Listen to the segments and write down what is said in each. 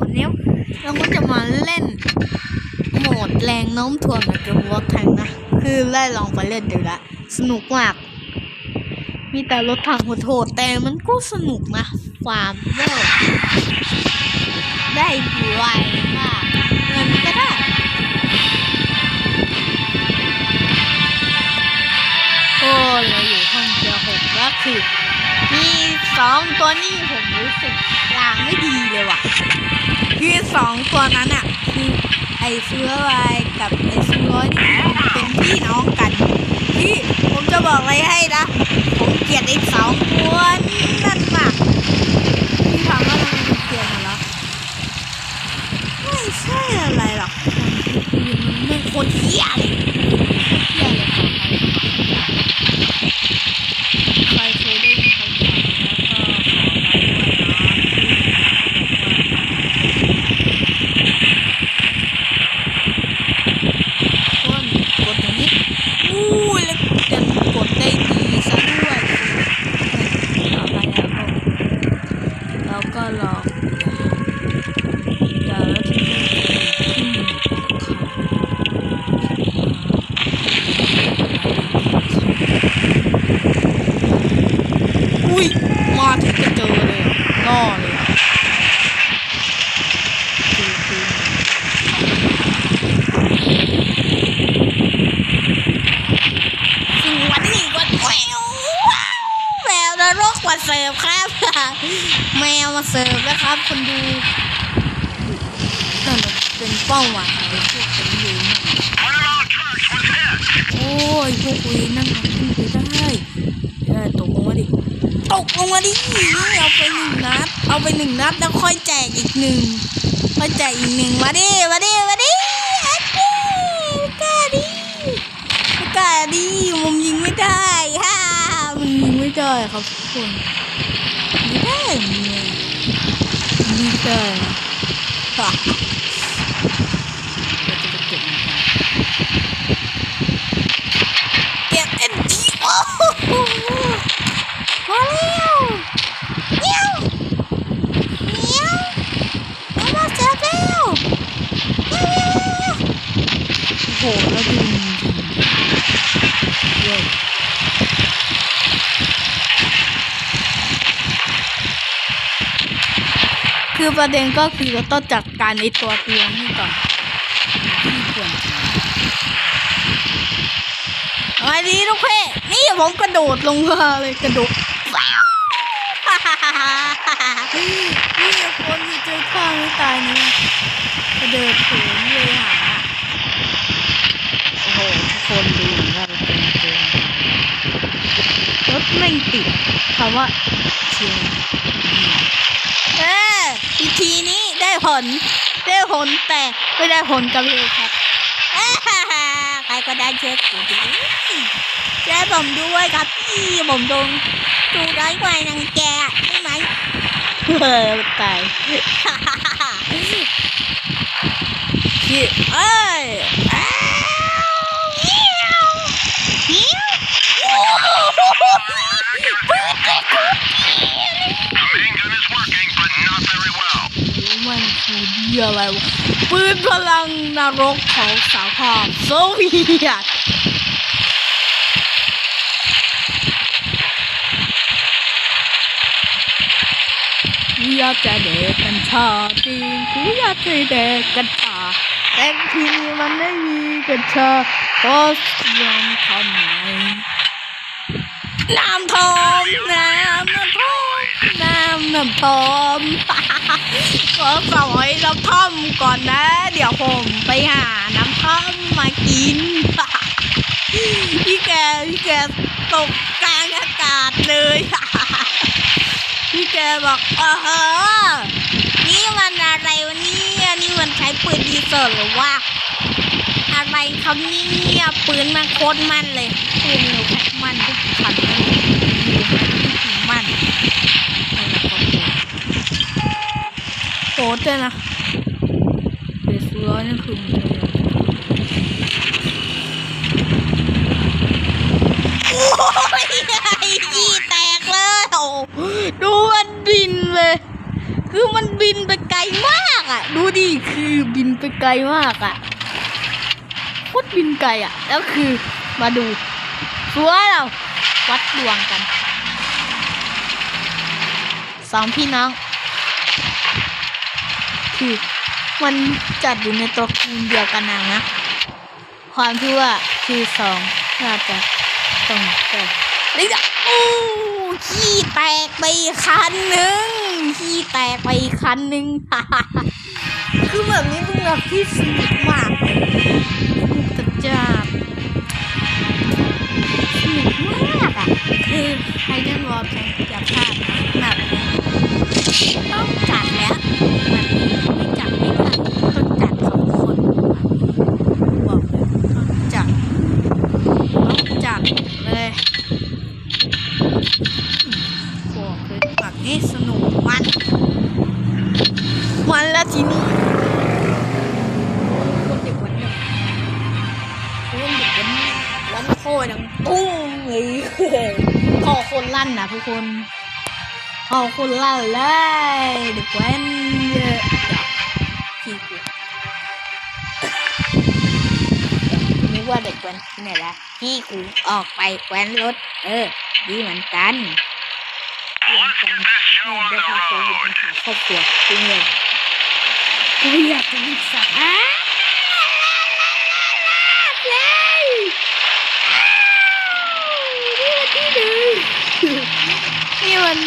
วันนี้เราก็จะมาเล่น โหมดแรงโน้มถ่วงกับเกมวอล์กแทงนะ คือได้ลองไปเล่นดูละ สนุกมาก มีแต่รถถังโหดๆแต่มันก็สนุกนะฟาร์มเวได้ไวมากเงินก็ได้โอ้เราอยู่ห้องเจียหกแล้วคือ มีสองตัวนี้ผมรู้สึกลางไม่ดีเลยว่ะคือสองตัวนั้นอะคือไอ้เสื้อลายกับไอ้เสื้อร้อยนี่เป็นพี่น้องกันพี่ผมจะบอกอะไรให้นะ ผมเกลียดไอ้สองตัวนั่นมากพี่ถามว่ามันเป็นเกลียดเหรอไม่ใช่อะไรหรอกมันเป็นคนเหี้ยเลยโคตรเหี้ยเลยขอใครเคยได้ยินคำถามแล้วก็ขอไปด้วยนะคนกดอย่างนี้อู้ยแล้วจะกดได้ดีซะด้วยต่อไปแล้วก็เราก็ลองเดี๋ยวแล้วทีนี้ที่อุ้ยมาถึงก็เจอเลยอะล่อเลยอะคือคือสวัสดีวันแมวว้าวแมวนรกมาเสิร์ฟครับ แมวมาเสิร์ฟแล้วครับ คนดูนั่นเป็นเป้าหมายของพวกผมอยู่ะโอ้ยพวกคุยนั่นมันขึ้นไปได้ตกลงมาดิตกลงมาดิเอาไปหนึ่งนัดเอาไปหนึ่งนัดแล้วค่อยแจกอีกหนึ่งค่อยแจกอีกหนึ่งมาดิมาดิมาดิอัดดิไม่กล้าดิกล้าดิมุมยิงไม่ได้ฮ่ามันยิงไม่ได้ครับทุกคน ไม่ได้เนี่ยไม่ได้นฮ่าเราจะเก็บมันกันเก็บเอ็นจีโอ้โหมาวเมียวเมียวเอามาเสียเร็วเมียวเมียวเมียวโอ้โหแล้วดูจริงๆเว้ย คือประเด็นก็คือเราต้องจัดการไอตัวเตียงนี่ก่อนที่ควรจะเอาไว้ดีลูกเพ่นี่ผมกระโดดลงมาเลยกระโดดนี่คนที่เจอข้างไม่ตายนี่กระเดิดถินเลยหาโอ้โหทุกคนดูว่าเราเป็นเกินรถไม่ติดคำว่าเชียงเออ วิธีนี้ได้ผล ได้ผลแต่ไม่ได้ผลกับเอครับใครก็ได้เช็คกูดิช่วยผมด้วยครับพี่ผมโดนดูได้ไวนังแกใช่ไหมเออตายพี่เอ้ยอ้าวเหี้ยวเหี้ยวโอ้โหปืนกระสุน Main gun is working, but not very well. มันคือเดียอะไรวะปืนพลังนรกของสหภาพโซเวียตกูอยากจะเด็กกัญชาจริงกูอยากจะเด็กกัญชาแต่ที่นี่มันไม่มีกัญชาก็ยอมทำไมน้ำทอมน้ำน้ำทอ น้ำน้ำทอมขอสอยน้ำท่อมก่อนนะ เดี๋ยวผมไปหาน้ำท่อมมากินพี่แกพี่แกตกกลางอากาศเลยพี่แกบอกเออนี่มันอะไรวะเนี่ยนี่มันใช้ปืนดีเซลหรือว่าอะไรครับเนี่ยปืนมันโคตรมันเลยปืนเราแพ็คมันทุกคันเลย มันโคตรเลยนะเดี๋ยวซื้อนี่คือโอ้ยไอ้ยี่แตกเลยโอ้ดูมันบินเลย คือมันบินไปไกลมากอะ ดูดิคือบินไปไกลมากอะโคตรบินไกลอะ แล้วคือมาดูสัวเราวัดดวงกัน องพี่น้อง คือมันจัดอยู่ในตระกูลเดียวกันนะนะความที่ว่าคือสองน่าจะต้องแต่นี่จะโอ้ขี้แตกไปอีกคันหนึ่งขี้แตกไปอีกคันหนึ่งคือแบบนี้เป็นแบบที่สนุกมากเลยสนุกจัดจ้านสนุกมากอะคือใครเล่นวอลแข่งอย่าพลาดนะ ทุกคนพอบคนลั่นเลยเด็กแว้นเยอะอย่าขี้กูนึกว่าเด็กแว้นที่ไหนละพี่กูออกไปแว้นรถ เออ ดีเหมือนกันเหมือนกัน Let's get this แม่ show ได้พาโควิดมาหาครอบครัวจริงเลยกูอยากจะมีสาระเลยนี่มันที่หนึ่ง นี่มัน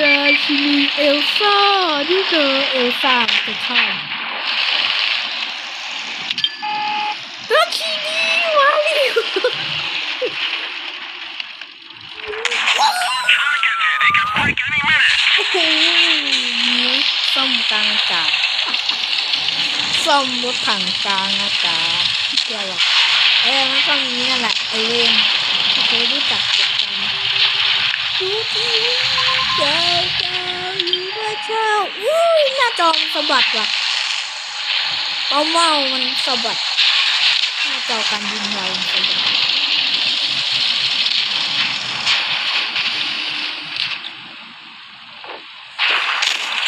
ราชินีเอลซ่าที่เจอเอลซ่าจะชอบราชินีมาริโอ Truck is hit. He could break any minute. โอ้โหส้มกลางอากาศส้มรถถังกลางอากาศเกี่ยวหรอกเออมันก็มีนั่นแหละไอเวนเคยรู้จัก เจ้าเจ้าอยู่ว่าเจ้าอุ้ยหน้าจอมสะบัดว่ะเป้าเมามันสะบัดหน้าจอการยิงเรามันสะบัด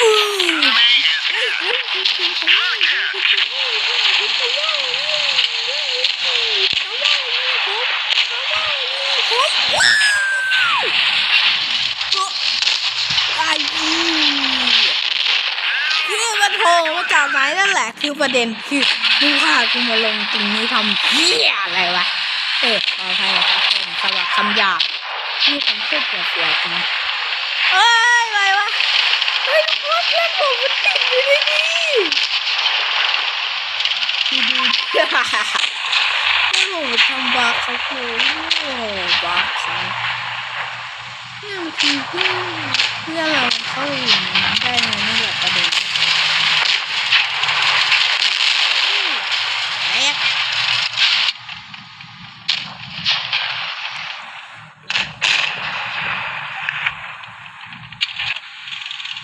อืม Enemy is hit. ไอ้คือมันโผล่มาจากไหนนั่นแหละ คือประเด็นคือมึงพากูมาลงตรงนี้ทำเหี้ยอะไรวะ เออขออภัยนะครับผมสวัสดิ์คำหยาบที่ผมพูดเสียๆจริงเอ้ยอะไรวะเฮ้ยรถเล่นผมมันติดอยู่ในนี้ดูดูแล้วผมทำบาเขาคือโอ้บาร์เขาเนี่ยมันคือเพื่อนเพื่อนเราเข้าอยู่ในนั้นได้ไงนี่แหละประเด็นแอ๊ะ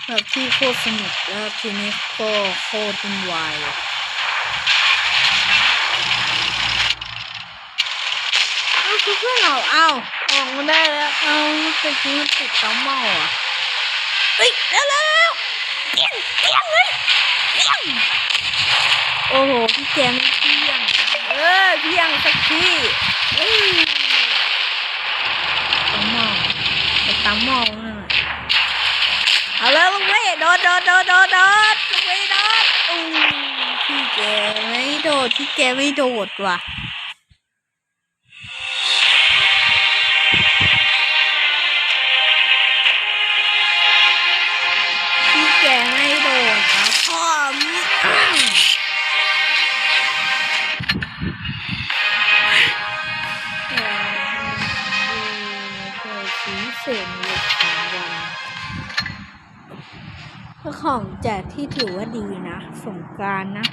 แบบ ที่โคตรสนุกแล้วทีนี้ก็โคตรวุ่นวายเลยเอาคือเพื่อนเราเอาออกมาได้แล้ว เอาตะกี้มันติดเต้าเมาอะเฮ้ยเร็วเร็วเร็วเปี้ยงเปี้ยงเลยเปี้ยงโอ้โห พี่แจมเปี้ยง เออเปี้ยงสักทีเอ้ยเต้าเมาไอ้เต้าเมานั่นน่ะ เอาเลยลูกเว่โดดโดดโดดโดดโดดลูกเว้ยโดดอู้พี่แกไม่โดดพี่แกไม่โดดว่ะ ของแจกที่ถือว่าดีนะ สงการนะ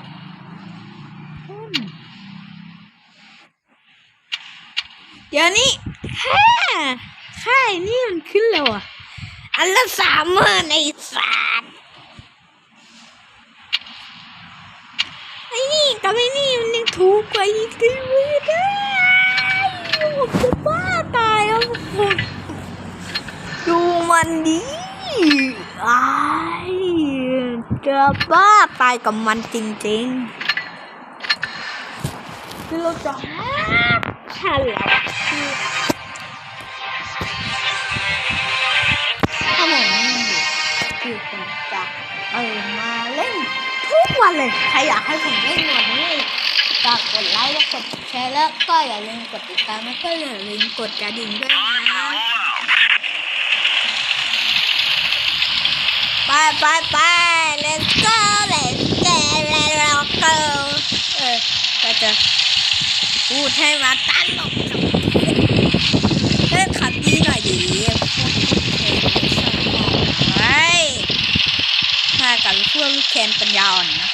เดี๋ยวนี้แค่แค่นี่มันขึ้นแล้วอะ อันละสามหมื่นไอ้สัตว์ไอ้นี่กับไอ้นี่มันยังถูกกว่าอีกทีไม่ได้ผมจะบ้าตายแล้วดูมันดีอ้เจอบ้าตายกับมันจริงๆคือเราจะฉลาดคือถ้าผมไม่อยู่คือผมจะเออมาเล่นทุกวันเลย ใครอยากให้ผมเล่นวันนี้ฝากกดไลค์และกดแชร์แล้วก็อย่าลืมกดติดตามแล้วก็อย่าลืมกดกระดิ่งด้วยนะไปไปไป let's go let's go let's go เออก็จะพูดให้มาตั้งหลบเล่นขับดีหน่อยดิไอ้ถ้ากับพวกลูกแคนปัญญาอ่อนนะ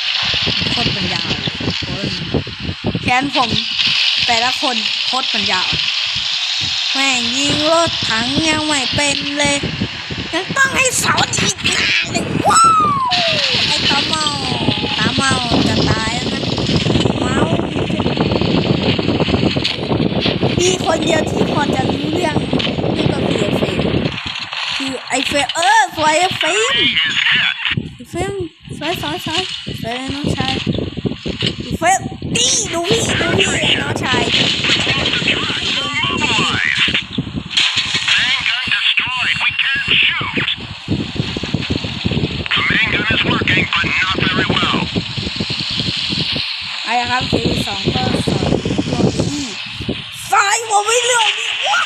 คตรปัญญาอ่อนคนแคนผมแต่ละคนโคตรปัญญาอ่อนแม่งยิงรถถังยังไม่เป็นเลย ยังต้องให้เสอนอีกนาเลยว้าว ไอ้ตาเมาตาเมาจะตายแล้วนะเมามีคนเดียวที่พอจะรู้เรื่องนี่ก็คือเฟรมคือไอ้เฟรมเออสวยไอ้เฟรมเฟรมสวยสวยสวยสวยน้องชายเฟรมดีดูพี่ดูพี่น้องชาย Mobilize. Main gun destroyed. We can't shoot. The main gun is working, but not very well. ไอ้ครับคือสองก็สองลงที่ซ้ายผมไม่เลือกดิว้า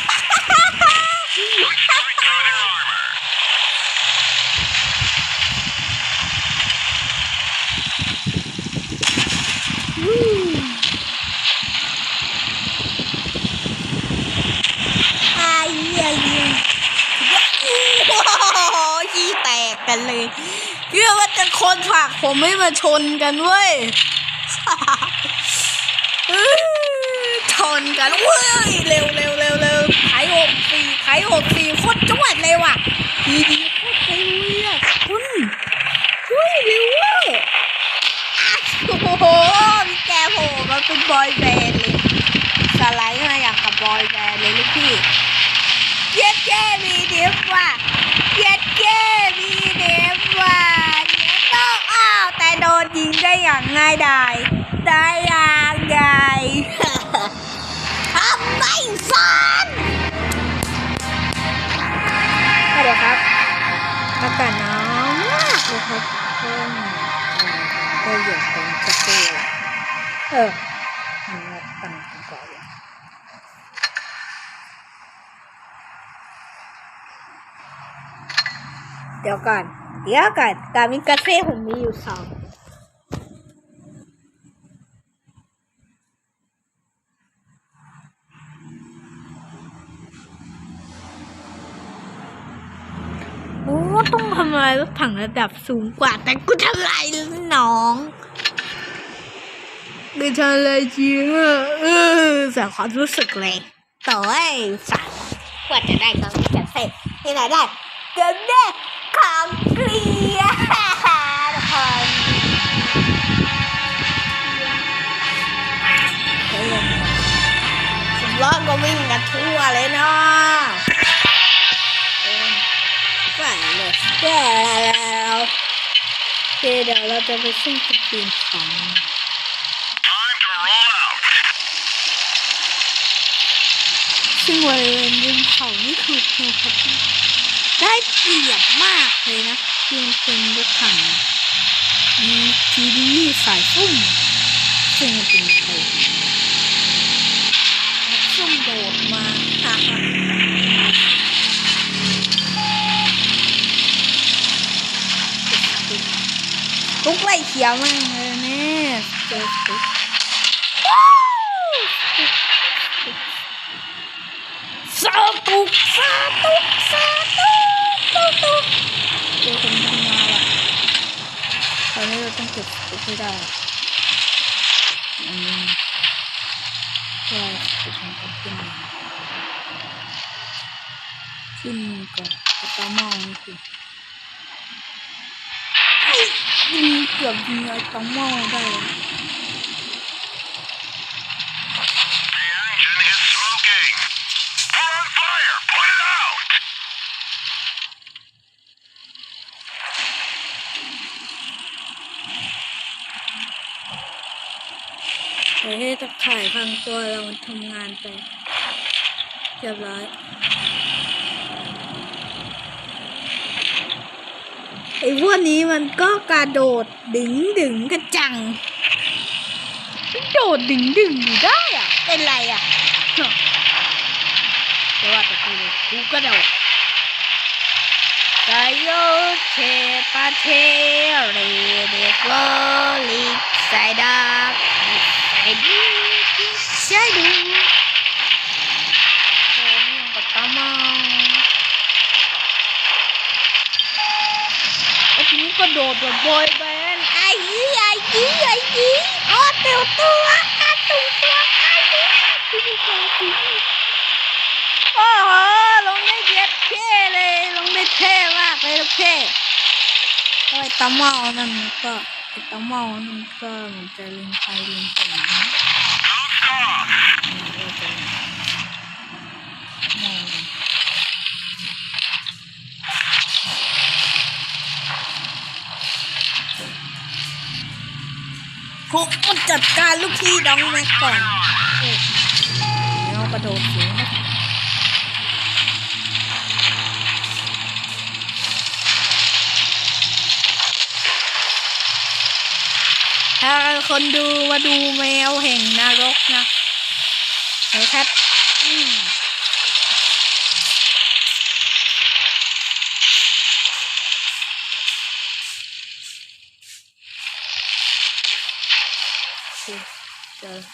Right through their armor. ไอ้เหี้ยยิงโอ้โหขี้แต กันเลยเพื่อว่าจะคนผลักผมไม่มาชนกันเว้ยชนกันเว้ยเร็วเร็วเร็วเร็วไขหกสี่ไขหกสี่โคตรจวดเลยว่ะดีดีโคตรเร็วเลยอะคุณเฮ้ยเร็วเว้ยโอ้โหมีแกโผล่มาเป็นบอยแบนด์เลยสไลด์มาอย่างกับบอยแบนด์เลยลูกพี่เย็ดเก้มีเดฟว่ะเย็ดเก้มีเดฟว่ะเย็ดต้องอ้าวแต่โดนยิงได้ อย่างง่ายดายได้อย่างไงทำไม่ฟันเดี๋ยวครับอากาศหนาวมากเลยครับเพิ่มก็อยู่ตรงจะเซลเออมันมาตั้งกันก่อนเลยเดี๋ยวก่อน เดี๋ยวก่อนกามิกาเซ่ผมมีอยู่สองโอ้ต้องทำลายรถถังระดับสูงกว่า แต่กูทำลายน้องกูทำลายจริงอะเออเสียความรู้สึกเลยต่อไอ้สัตว์กว่าจะได้กามิกาเซ่ที่ไหนได้เดี๋ยวเด็กของเกลียร์ทุกคนล้อก็วิ่งกันทั่วเลยเนาะ ไปเลยแก่แล้วเคเดี๋ยวเราจะไปซึ่งจุดปีนของซึ่งบริเวณริมเขานี่คือภูเขาที่ได้เปรียบมากเลยนะที่มันเป็นรถถังมีทีดีสายซุ่มซึ่งเป็นใครซุ่มโดดมาฮ่าฮ่าลุกไล่เขียวมากเลยเนี่ยเจอตุ๊กว้าวสาตุกสาตุกสาตุกสาตุกเจอคนทำมาว่ะตอนนี้เราต้องเก็บตุกให้ได้อันนี้เพื่อจะทำขึ้นมาขึ้น ยิงเกือบยิงไอ้ตองหม้อได้เดี๋ให้ตะข่ายพังตัวเราทำงานไปเรียบร้อย ไอ้พวกนี้มันก็กระโดดดึงดึงกระจัง โดดดึงดึงอยู่ได้อะเป็นไรอะแต่ว่าแต่กูกูก็โดดไซโยเชปาเทเรเดกโลลิกไซดักไซดีไซดูโอ้ยยังกับตามอง ไอ้ทีนี้ก็โดดแบบบอยแบนด์ไอ้ยี่ไอ้ยี่ไอ้ยี่โอ้เตียวตัวอาตุงตัวไอ้ยี่โอ้โหลงได้เย็ดเท่เลย ลงได้เท่มากเลยลูกเท่ไอ้ตะเมานั่นก็ไอ้ตะเมานั่นก็เหมือนจะลิงไปลิงไปนะ Don't stop. เนี่ยเออจะเมาเลย พวกมันจัดการลูกพี่ดองแม็กก่อนเออแล้วกระโดดสูงนะถ้าคนดูมาดูแมวแห่งนรกนะเฮ้ยครับอืม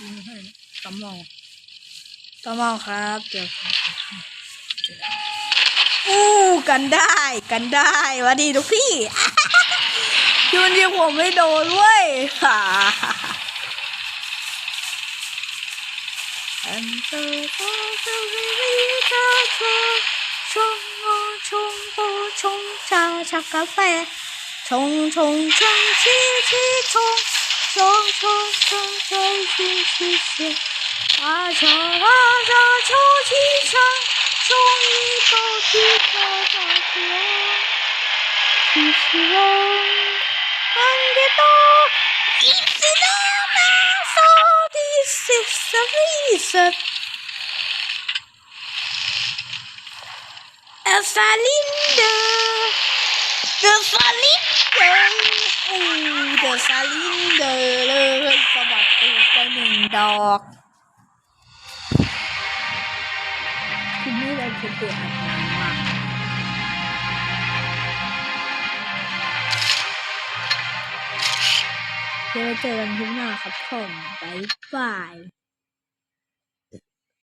เดี๋ยวยิงให้ตะมองตะมองครับเดี๋ยวอู้กันได้กันได้หวัสดีทุกพี่ยูนยิงผมไม่โดนเว้ยฮ่าอันเตอร์โตเตอร์วิวิชาชงชงโอชงโอชงชาชักกาแฟชงชงชงชีชีชง sol sol sol sol 西西西，啊 cha 啊 cha 秋气上，终于高举高高起哦，起起哦，看得到，一直到那扫地洗洗洗洗。Efendim, efendim. เดิอูดอะซาลินเดอร์เลยสะบัดตูดไปหนึ่งดอกคือนี่เราคือเกิดอานารมากเดี๋ยวเจอกันที่หน้าครับผมบ๊ายบาย